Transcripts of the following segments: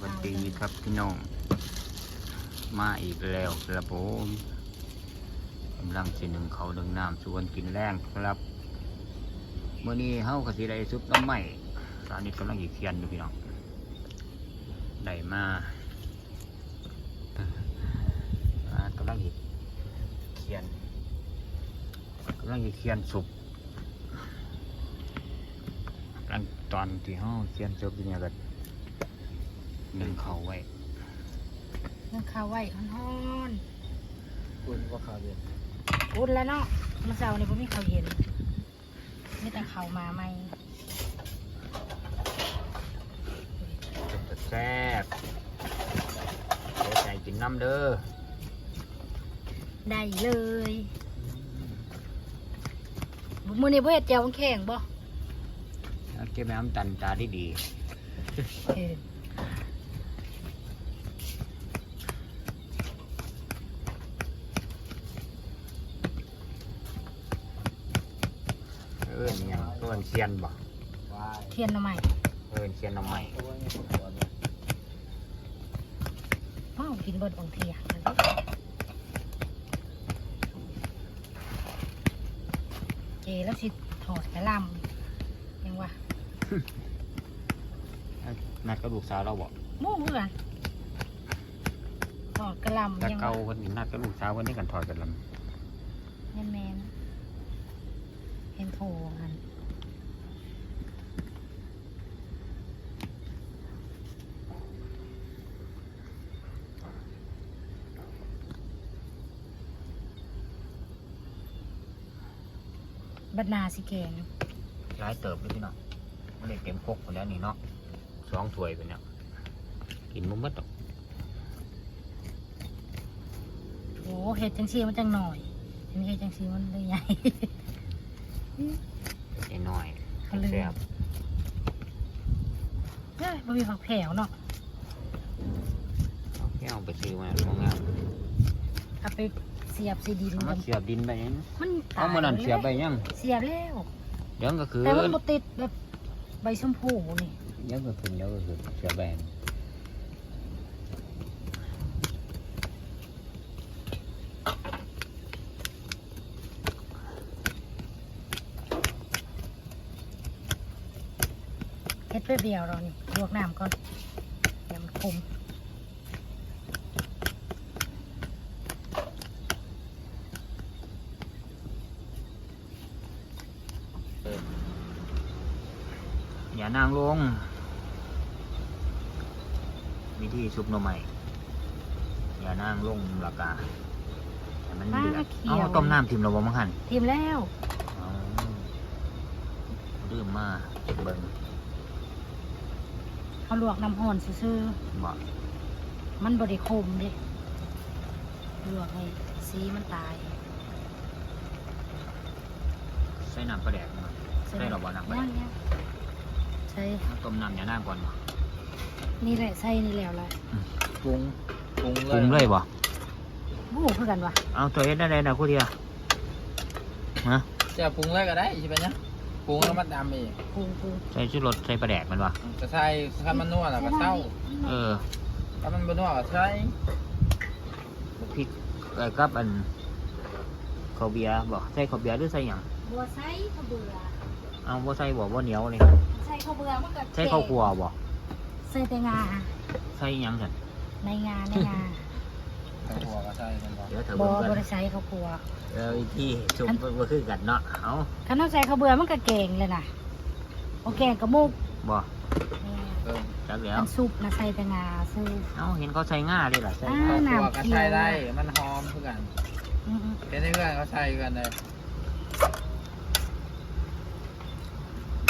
สวัสดีครับพี่น้อง มาอีกแล้วครับผมกำลังสิหนึ่งเขาหนึ่งน้ำส่วนกินแรงครับเมื่อนี้เฮาก็สิไดซุปน้ำใหม่ตอนนี้กำลังอีกเคียนอยู่พี่น้องได้มาอ่ากำลังอีกเคียนกำลังอีกเคียนสุกกำลังตอนที่เฮาเคียนจบอยู่เนี่ยก็ หนึ่งเขาวไว้ยังข้าวไว้ฮ้อนคุณว่าข่าวเย็นๆอุ่นแล้วเนาะเมื่อเช้านี่ผมมีข้าวเย็นมีแต่ข้าวมาใหม่จะแซ่บเดี๋ยวใส่กินน้ำเด้อได้เลยมื้อนี้บ่เฮ็ดแจ่วแข็งบ่เอาเก็บน้ำตันตาดีดีเออ เอิ้นหยังเอิ้นเซียนบ่วายเทียนหน่อไม้เอิ้นเซียนน้ำใหม่ตัวนี้ผมตัวเนี่ยว้าวกินเบิดบางทีอะเจแล้วสิถอดกระหลำยังวะนัดกับลูกสาวเราบ่หมู่เพื่อนถอดกระหลำแต่ยังเก่าวะคนนัดกับลูกสาวคนนี้กันถอดกันลแม่นแมนเห็นโทรกัน บัดนาสิแกงำร้ายเติบเลยพี่น้องไม่ได้เต็มครกหมดแล้วนี่เนาะสองถ้วยไปเนี่ยกินมุมมัดดอกโอ้เห็ดจังซีมันจังหน่อยเห็นเห็ดจังซีมันได้ใหญ่ไอ้น้อยเขาลืมแซ่บเฮ้ยมันมีผักแผ่วเนาะเอาแก้วไปซื้อมาของงามเอาไปเสียบซีดีเอามัมานเสียบดินไปยังมันตาเอายมานั่นเสียบไปยังเสียบแล้วเดี๋ยวก็คือแต่มันบ่ติดแบบใบชมพูนี่เดี๋ยวก็คือเดี๋ยวก็คือเสียบไปเฮ็ดไปเดียวเรานี่ลวกน้ำก่อนเดี๋ยวมันคม นางลง วิธีซุปหน่อไม้อย่านางลงราคาให้มันเดือดเอาต้มน้ำทิมเราบ่มั้งหันทีมแล้วเอาลืมมาเบิ่งเขาลวกน้ำห่อนซื่อบ่ๆมันบไดิคมเดิลวกให้สีมันตายใส่น้ำปลาแดกมา ใส่เราบ่น้ำปลาแดย่างกย่างใส่เอาต้มน้ำอย่านางก่อนบ่นี่แหละใส่นี่แล้วแหละปรุงปรุงปรุงเลยบ่โอ้เพื่อกันวะเอาตัวเอ็ดได้เลยนะคู่เดียวฮะจะปรุงเลยก็ได้ใช่ไหมเนี่ยปรุงแล้วมันดำอีกปรุงปรุงใส่ชูรสใส่ปลาแดกมันบ่จะใส่ถ้ามันนัวแล้วก็เศร้าเออถ้ามันบ่นัวก็ใส่พริกเอ่อกับอันข้าวเบียร์บ่ใส่ข้าวเบียร์หรือใส่หยังบัวใส่ข้าวเบื่อเอาบ่ใส่บ่บ่เหนียวเลย ใส่ข้าวเบื่อมันก็ใส่ข้าวคั่วบ่ใส่แต่งาใส่หยังซั่นในงาในงาข้าวหัวก็ใส่กันบ่เดี๋ยวเธอบัเบิ่วงบักัวนใส่ข้าวคั่วเออวิธีชุบบ่คือกันเนาะเอาคันเอาใส่ข้าวเบื่อมันก็แกงเลยนะโอแกงกับมุกบ่เออจักแล้วมันซุปนะใส่แต่งาซุป เอาเห็นเขาใส่ง่าด้วยล่ะใส่อ่า ข้าวหัวก็ใส่ได้น้ำเคี่ยวมันหอมคือกันอืมเป็นเพื่อนเขาใส่กันเลย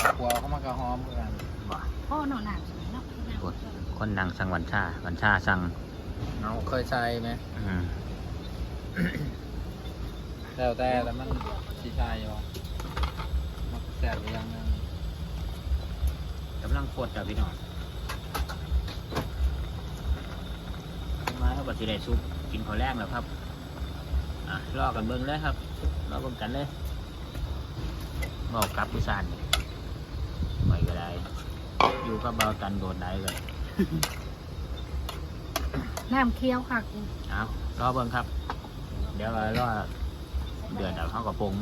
ข้าวหัวเขามันก็หอมคือกันบ่ๆพ่อเนาะหนักเนาะกดคนนั่งสั่งวันชาวันชาสั่งเอาเคยใส่ไหมอืมแล้วแต่แต่มันสีใส่อยู่มันแซ่บอยู่อย่างหนึงกำลังโคตรจ้ะพี่น้องมาเขาก็สิได้ซุปกินข้าวแรงแล้วครับอะรอกันเบิ่งเลยครับรอเบิ่งกันเลยบอกกลับผู้ซานนี่ไว้ ก็ได้ อยู่กับเบาตันโดดได้เลยน้ำเคี้ยวค่ะกูเอารอเบิ่งครับ เดี๋ยวรอเดือดแล้วเขาก็ปรุง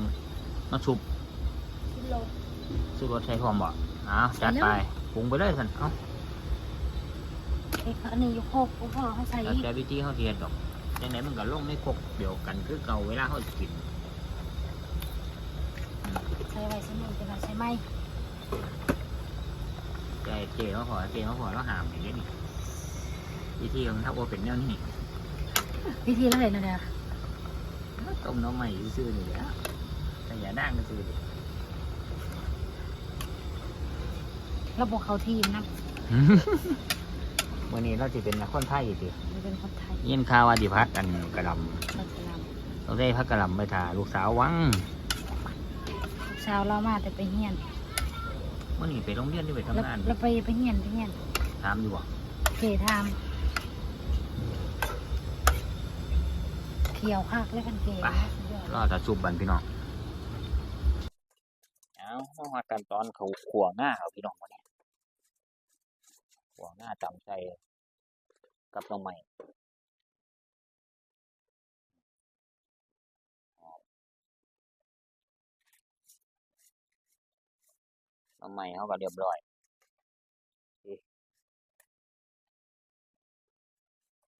น้ำซุปกิโลซุปรสใช้ความบ่เอาจัดไปปรุงไปเลยสันเอาไอ้อันนี้อยู่โคกกูพ่อเขาใส่แล้วแต่วิธีเขาเทียนดอกจังไหนมันก็ลงในครกเดียวกันคือเก่าเวลาเขาสิกินใส่ไว้ใส่มือจะมาใส่ไหม แต่เจ๊เขาขอเจ๊เขาขอเราหามอย่างนี้นี่วิธีของทับโอเป็นแนวนี้วิธีละเลยนะเด้อต้มน้ำใหม่ซื่อๆนี่แหละแต่อย่าด่างซื่อๆดิระบบเขาทีมนะวันนี้เราจะเป็นคนไทยอีกทีมันเป็นคนไทยยินข่าวว่าดิพักกันกระหลเราจะนำเราได้พักกระหลำไปถ่าลูกสาววังำลูกสาวเรามาแต่ไปเฮียน วันนี้ไปโรงเรียนที่ไปแล้วทำงานแล้วไปไปเฮียนไปเฮียนถามอยู่บ่เขทามเขียวคักแล้วกันเกยรอแต่ซุปบันพี่น้องเอาต้องมากันตอนเขาขวง่าเขาพี่น้องวันนี้ขวง่าจำใส่กับน้องใหม่ น้องใหม่เขาก็เรียบร้อย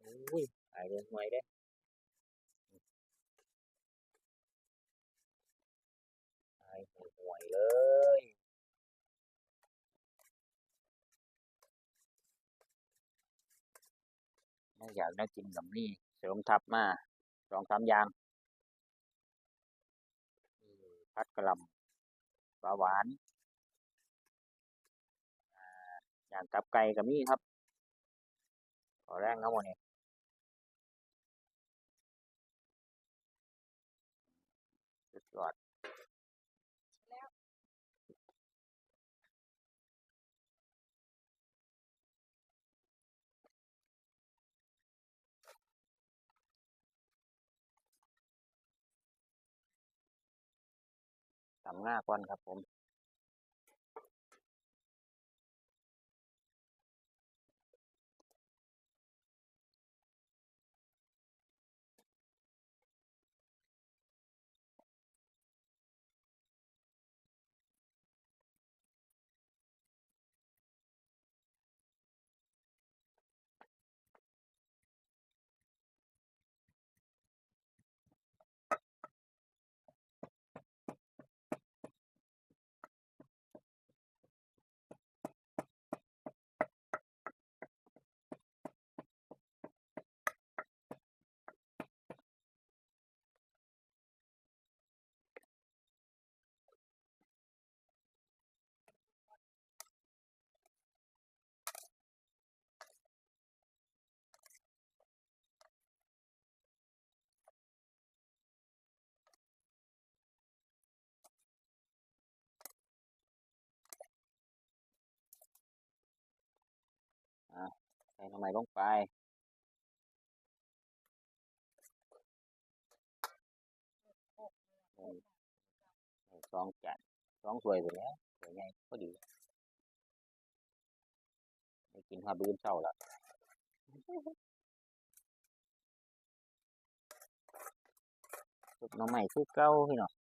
อุ้ยหายเรื่องหวยเด้หายห่วยเลยไม่อยากได้กินกับนี่เสริมทับมาสองสามอย่างพัดกระลำปลาหวานาอย่างกับไก่กับมี่ครับขอแรงครับวันนี้สุดยอดทำง่าก่อนครับผม ใส่ ทำไมลงไปหนึ่งหนึ่งสองจานสองถ้วยไปแล้วถ้วยใหญ่พอดีได้กินข้าวบื้นเช้าแล้วซุปหน้ำใหม่คือเก้าพี่น้อง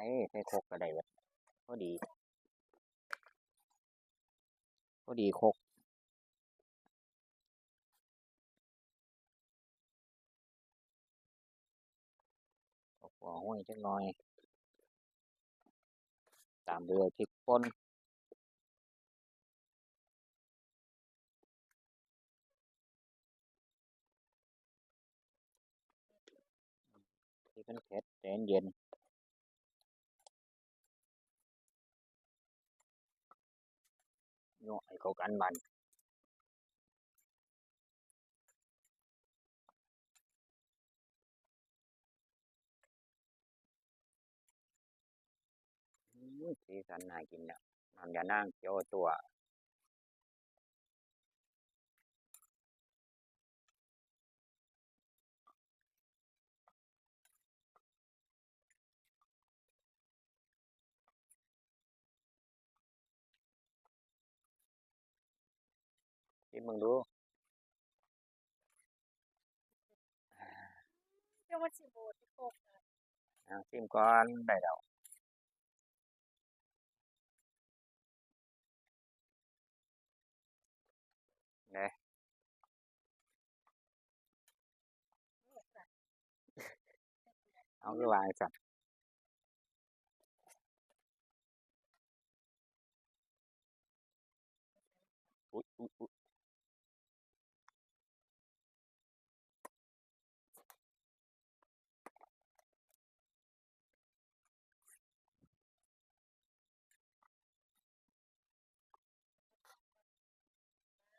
ใส่คกก็ได้เว้ยพอดีพอดีคกหัวห้อยจักหน่อย ตามด้วยพริกป่นที่เป็นเผ็ดใจเย็น ๆโยกให้เข้ากันมันสีสันน่ากินเนี่ยน้ำยานั่งเจียวตัว มึงดูเรียกว่าสิโบที่โคกนะเอาซิมก่อนได้แล้วเนี่ยเอาคือวางสัตว์อุ๊ยอุ๊ยอุ๊ย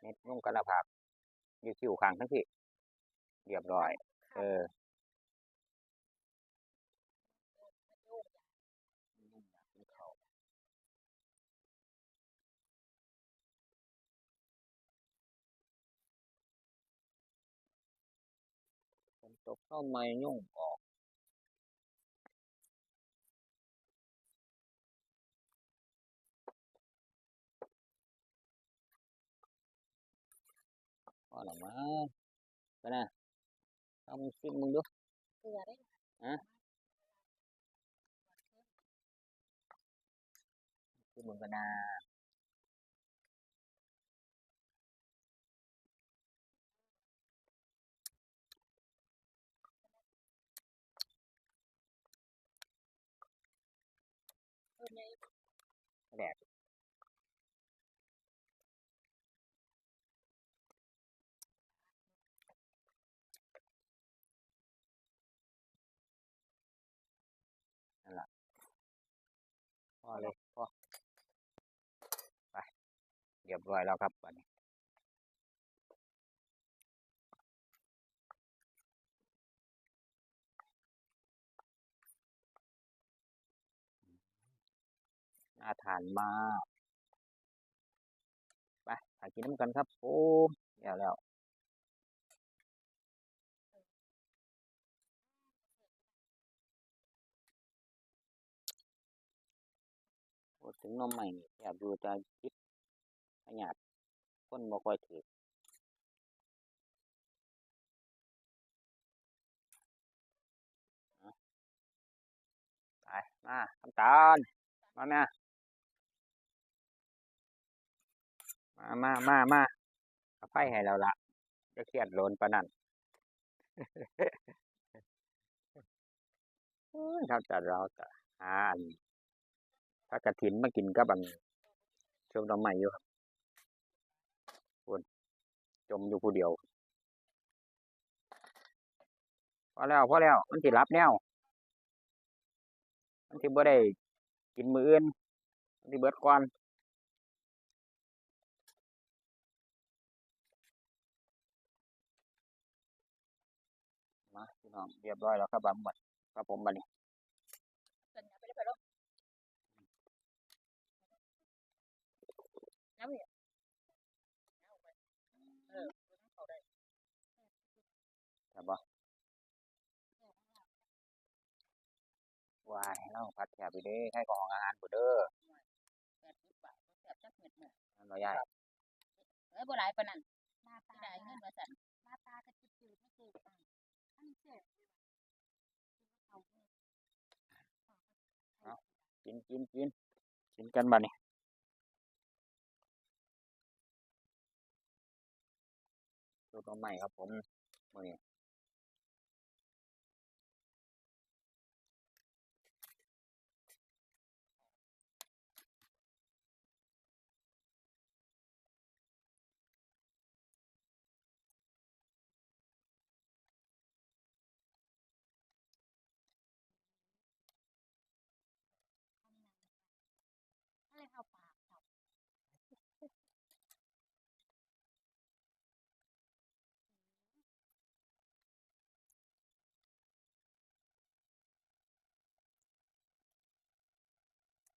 เม็ดนุ่งกระผักอยู่คิวข้างทั้งที่เรียบร้อย เออฝนตกเข้าไม่ยุ่งออก พอหรอมาไปนะเอามึงซิมมึงดู เกลือได้ ซิมมึงกันนะแดดนั่นละพอเลยพอไปเรียบร้อยแล้วครับวันนี้น่าทานมากไปหากินน้ำกันครับผมเดี๋ยวแล้วถึงน้องใหม่นี่อยากดูจะคิด ขยาดคนบ่ค่อยถือไปมาน้ำตาลมาแม่มามามามาเอาไฟให้เราละจะเครียดโลนปะนั่นเขาจะเราจะหาอันถ้ากระถินมากินกับอันชมดอกไม้อยู่ครับ จมอยู่ผู้เดียวพอแล้วพอแล้ว มันสิรับแนวมันสิบ่ได้กินมืออื่นมันสิเบิดก่อนมาพี่น้องเรียบร้อยแล้วครับบำบัดครับผมบัดนี้ไปได้ไปลงน้ำเนี่ยเออเขาได้ ครับบ่วาย เราพัดแถบไปเด้ให้ของอาหารผู้เด้อแปดสิบบาทแปดจักเม็ดเนี่ยนั่นบ่ยายเอ้ยบ่หลายปานนั้นหน้าตาได้เงินมาสั่นหน้าตาก็จืดๆไม่จืดอะอันนี้เจ็บเอากินกินกินกินกันบัดนี้สูตรใหม่ครับผมมื้อนี้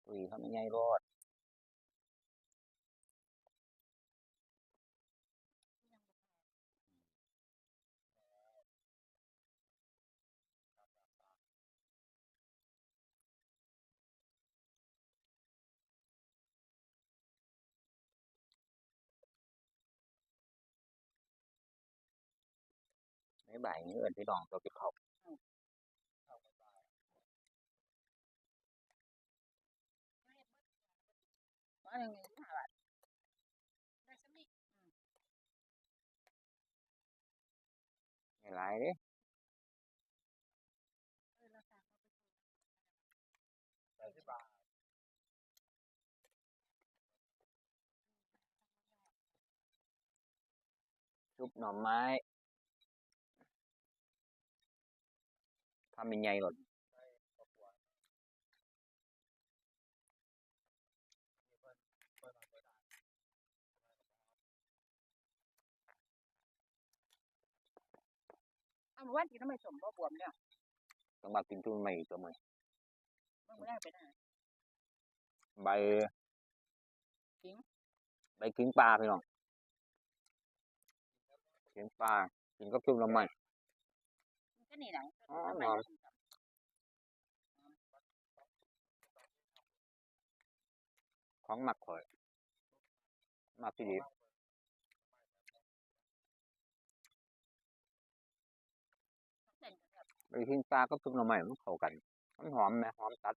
อุ้ยทำยังไงรอดไม่บ่ายนี้เอิญพี่ลองตัวกิบเขา อย่างนี้ห้าบาทได้สำนีไม่หลายเด้เออเราสั่งเขาไปแต่ที่บาทซุปหน่อไม้ทำยังไงก่อน เอามาวันกินทำไมสมบ่บวมเนี่ยต้องมากินทุนใหม่ตัวใหม่เมื่อไม่ได้ไปไหนใบขิงใบขิงปลาพี่น้องขิงปลากินกับซุปหน่อไม้มันก็นี่หนังอ๋อทำไมหอมถึงทำของหมักข่อยหมักที่ดี เส้น ไอ้ทิงปลากับซุปหน่อไม้มันเข้ากันมันหอมไหมหอมตัด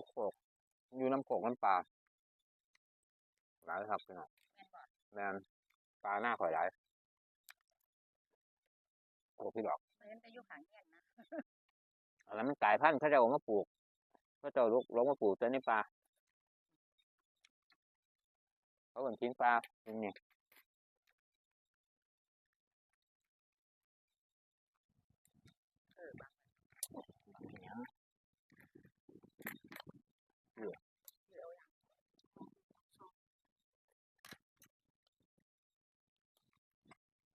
ลูกโขกอยู่น้ำโขกน้ำปลาหลายครับพี่น้องแม่นบ่แม่นปลาหน้าข่อยหลายโอ้พี่ดอกเห็นแต่อยู่ข้างแยกนะอันนั้นมันกลายพันธุ์เขาจะเอามาปลูกเขาจะเอาลูกลงมาปลูกแต่ในปลาเขาเป็นทิ้งปลาเป็นไง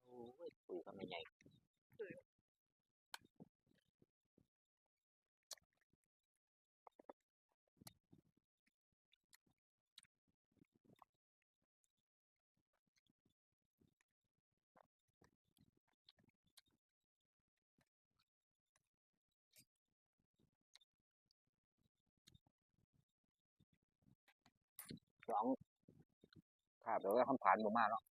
โอ้ยปุ๋ยเขาไม่ใหญ่ สองขาดแล้วคำผ่านบ่มาแล้ว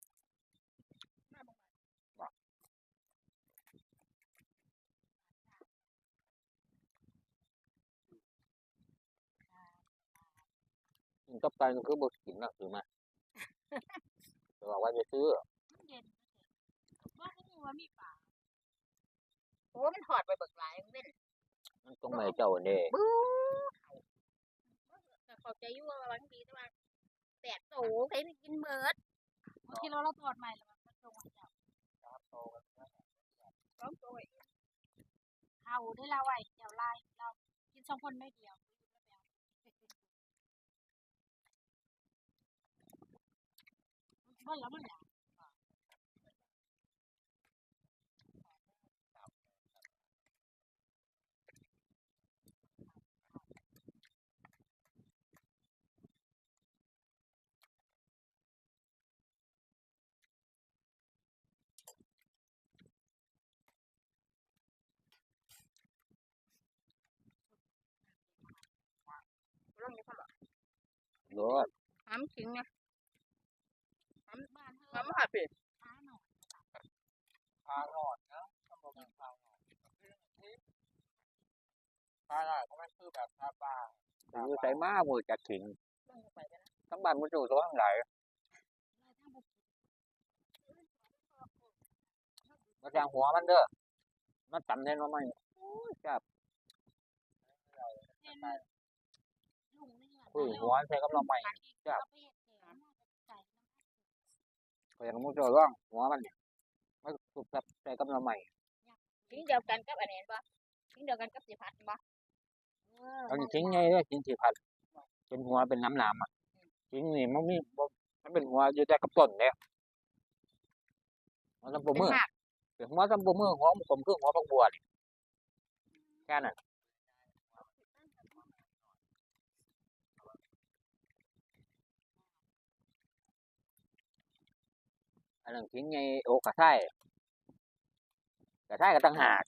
กินกับไก่ก็คือบ่กินนะคือมาจะบอกว่าจะซื้อมันเย็นว่าก็คือว่ามีป่าโอ้มันถอดไปเบิกหลายเว้นมันต้องไม่เจ้าเน่บู๊แต่เข้าใจอยู่ว่าบางทีแต่ว่า แปดโตใครไม่กินเมิดบางทีเราเราตอดใหม่แล้วมันตรงจับเจ้าต้องโตยเอาได้ละไว้เดี๋ยวไล่เรากินสองคนไม่เดียวมันแล้วมันแล้ว รถถามถึงนะถามบ้านเธอถามหาเป็ดพาหนอดพาหนอดนะตำบลพาหนอดพาหนอดก็ไม่คือแบบพาปลาคือใส่มากมดจากถิ่นทั้งบ้านมันอยู่ตัวข้างไหนมาแทงหัวมันเด้อมันต่ำเน่นอนไหมโอ้ยครับ คุยหัวใส่กับเราใหม่ครับไปเฮ็ดแกงน่าจะใส่น้ำผักก็ยังมุ้งเจอร่องหัวมันเนี่ยมันสุกกับใส่กับเราใหม่ทิ้งเดียวกันกับอันนี้บ่ทิ้งเดียวกันกับสิพัดบ่เออเอาทิ้งไงเลยทิ้งสี่พันเป็นหัวเป็นน้ำน้ำอะทิ้งนี่มันมีบ่มันเป็นหัวอยู่แต่กับต้นเนี่ยมันต้องปมือเป็นหากเป็นหัวต้องปมือหัวมันผมคือหัวปักบัวนี่แค่นั้น อันนั้นทิ้งไงโอกระไส้กระไส้ก็ตั้งหาก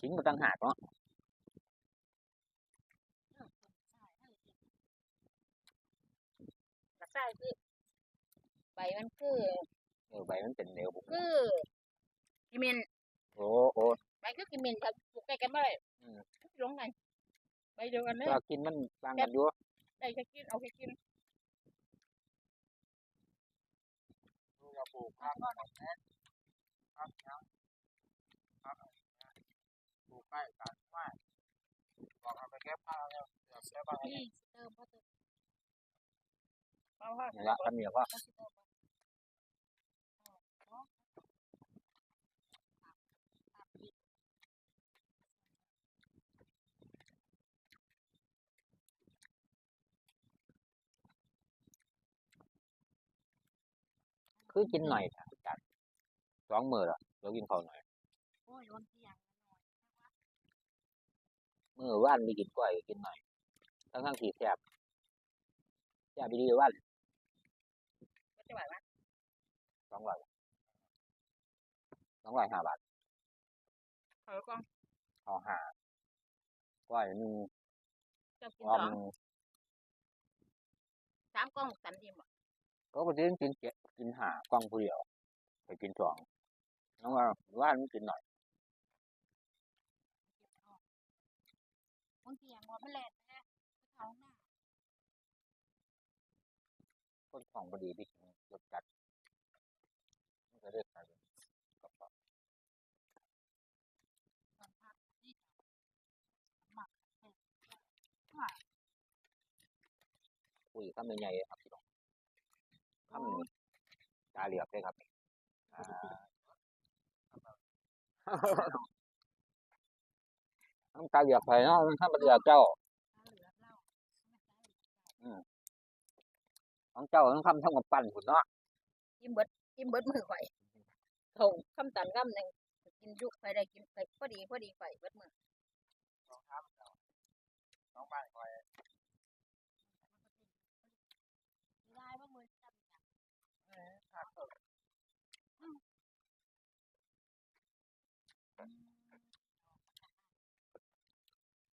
ทิ้งก็ตั้งหากเนาะกระใส่คือใบมันคือเออใบมันเป็นเหลวบุกคือกิเมนโอ้โอ้ใบคือกิเมนครับปลูกใกล้กันบ่ได้อืมลงกันใบเดียวกันเลยก็กินมันต่างกันอยู่ได้แค่กินเอาแค่กิน เราปลูกผักผักยังผักปลูกใกล้กันว่าบอกเอาไปเก็บผ้าแล้วเดี๋ยวเสียบ้างนี่เติมบ่เติมเอาค่ะนี่ละทำเนียว่าเอาสิเติมบ่อ๋อ คือกินหน่อยจ้ะจัดสองมือละเดี๋ยวกินข้าวหน่อยโอ้ยโดนเที่ยงมือว่านมีกินกล้วยกินหน่อยทั้งทั้งที่แซ่บแซ่บไปดีว่านก็จะว่าว่าสองร้อยสองร้อยห้าบาทเออกล้องเอาห้ากล้วยหนึ่งเจ้ากินอ้อสมองสามกล้องสันดีบ่ เขาก็จะกินเจ็ดกินห้ากล้องผู้เดียว ไปกินสองน้องว่าว่านมันกินหน่อยบางทีอย่างว่ามันแล่นนะเขาหน้าคนของพอดีไปกินรสจัดมันก็เรียกอะไรกระเพาะตอนพักนี่หมักเออคุยข้ามใหญ่ๆครับพี่น้อง ข้ามตาเหลียบเลยครับอ่าน้ำตาเหลียบไปเนาะมันข้ามเหลียบเจ้าเหลือเหล้าของเจ้าต้องคำทั้งหมดปั่นหุ่นเนาะกินเบิดกินเบิดมือข่อยเขาคำตันคำหนึ่งกินยุกไปได้กินไปพอดีพอดีข่อยเบิดมือน้องบ้านคอย ได้ว่ามือจับ ผักสด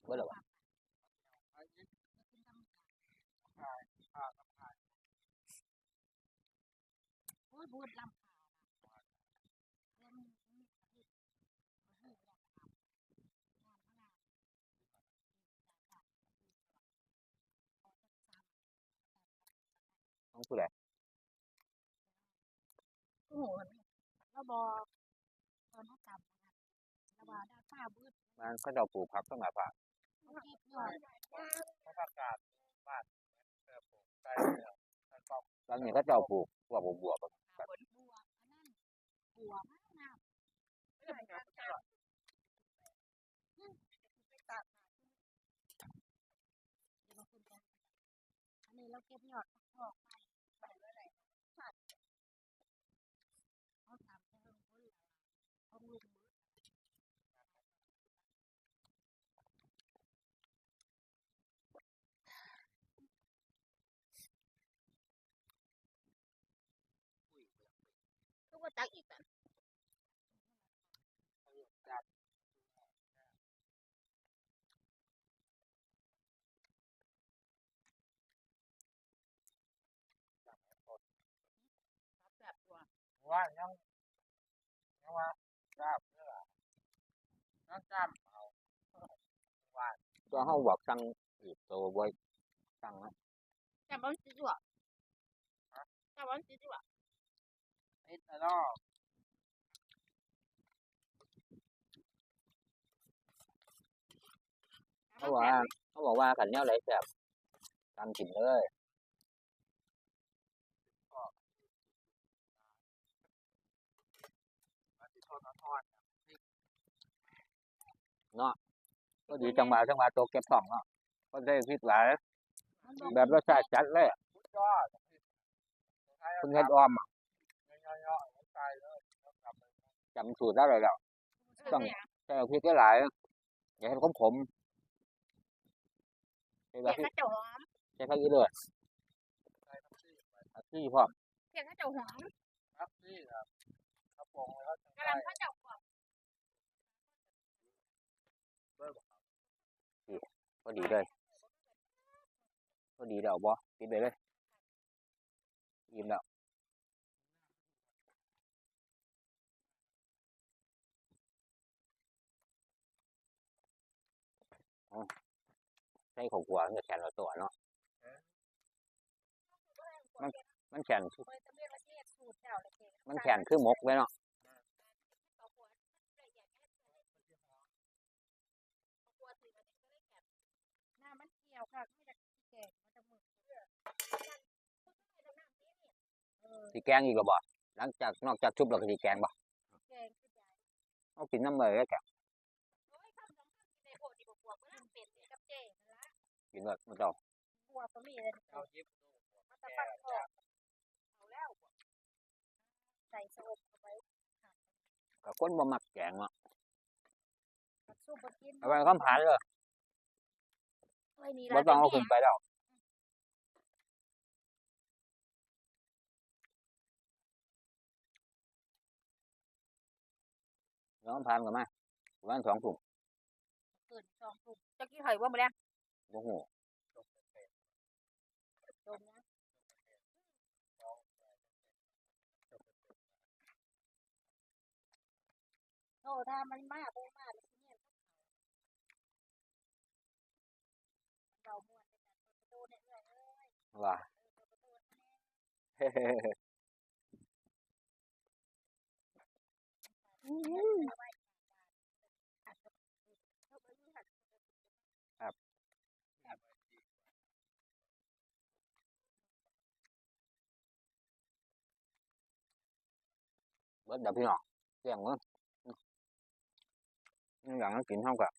เมื่อไหร่วะโอ้ยบูดลำขาเล่นมีดมีดหูอยากทำงานพนักต้องพูดอะไรโอ้โหเราบอกตอนเขาจำนะเราบอกได้ป้าบืดมันก็จะปลูกผักต้องหลายผัก เก็บยอดเขาผักกาดบ้านเออปลูกใกล้เนี่ยมันก็ตอนนี้ก็จะปลูกพวกบัวๆผลบัวอันนั้นบัวมากน้ำไม่ได้ครับไปตัดเดี๋ยวมาคุยกันอันนี้เราเก็บยอดออกไปไปเลยไหนตัดเขาทำให้เพิ่มผลเขาลุงมือ คือว่าตักอีกอะแบบตัวว่ายังยังว่าทราบเนื้อน้องจำเอาว่าตัวห้าบอกสั่งอีกตัวบอยสั่งนะแต่บอลสีจั่วแต่บอลสีจั่ว เอทานอลเขาบอกว่าเขาบอกว่าขันเนี้ยอะไรแบบตามถิ่นเลยเนาะก็ดีจังหวะจังหวะโตเก็บสองเนาะก็ได้คิดหลายแบบรสชาติจัดเลยคุณเฮ็ดออมอะ จำสูตรได้เลยแล้ว ต้องใส่พริกหลายๆอย่าให้ขมขมๆใส่เพียพริงกข้าเจ้าหอมใส่พริกอีเลือดใจทับซี่ไปที่พร้อมเพียงข้าเจ้าหอมทับซี่ครับกระโปรงแล้วกำลังข้าเจ้ากรอบพอดีเลยพอดีแล้วบ่กินไปเลยอิ่มแล้ว ใส่ข้าวคั่วมันจะแข็งกว่าตัวเนาะมันมันแข็งคือเปิดตะเบียงประเทศสูตรเจ้าเลยเก่งมันแข็งคือหมกเลยเนาะหน้ามันเกี่ยวค่ะไม่จะแก่มันจะหมึกเออสิแกงอีกแล้วบ่หลังจากนอกจากชุบแล้วก็สิแกงบ่แกงขึ้นใหญ่เอากินน้ำเลยแล้วแก กินเลยมันเจ้าบวกก็มีเลยเอายิบมันจะปัดออกเอาแล้วใส่สะอบเข้าไปก็คนบ่มักแกงเนาะสู้บกินเอาไว้คำผ่านเลยเอ้ยนี่บ่ละต้องเอาขึ้นไปแล้วน้องผ่านกันมาประมาณสองถุงเกินสองถุงจะกินหอยว่ามาแล้ว บ่ฮู้โดนนะโอ้ถ้ามันมากโบมากเลยเนี่ยเราม้วนไปกันประตูเนี่ยเลยเอ้ยว่าประตูเนี่ เบิดเดี๋ยวพี่น้องเสียงมึงนี่อย่างนั้นกินเท่ากับ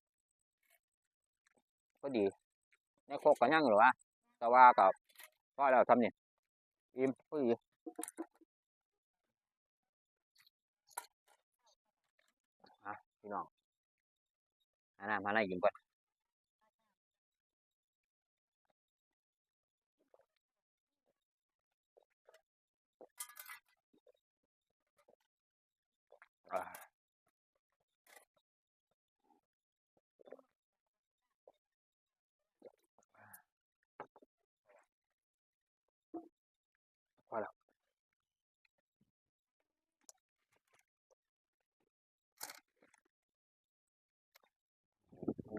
ก็ดีในโคกกันยังหรือวะแต่ว่ากับก็แล้วทำนี่อิ่มก็ดีอะพี่น้องหาน้ำหาอะไรกินก่อน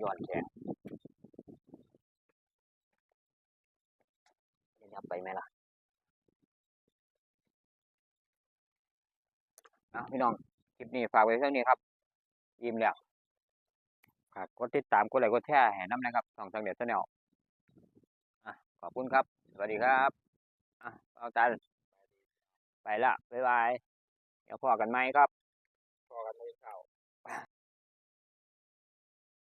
ย้อนแขนยับไปไหมล่ะอะพี่น้อง คลิปนี้ฝากไว้เท่านี้ครับ ยิ้มแล้วฝากกดติดตามกดไลค์กดแชร์ให้น้ำนะครับสองทางเด็ดแนลขอบคุณครับ สวัสดีครับอะเอาตันไปละบ๊ายบาย เดี๋ยวพอกันไหมครับพอกันเลยเข่า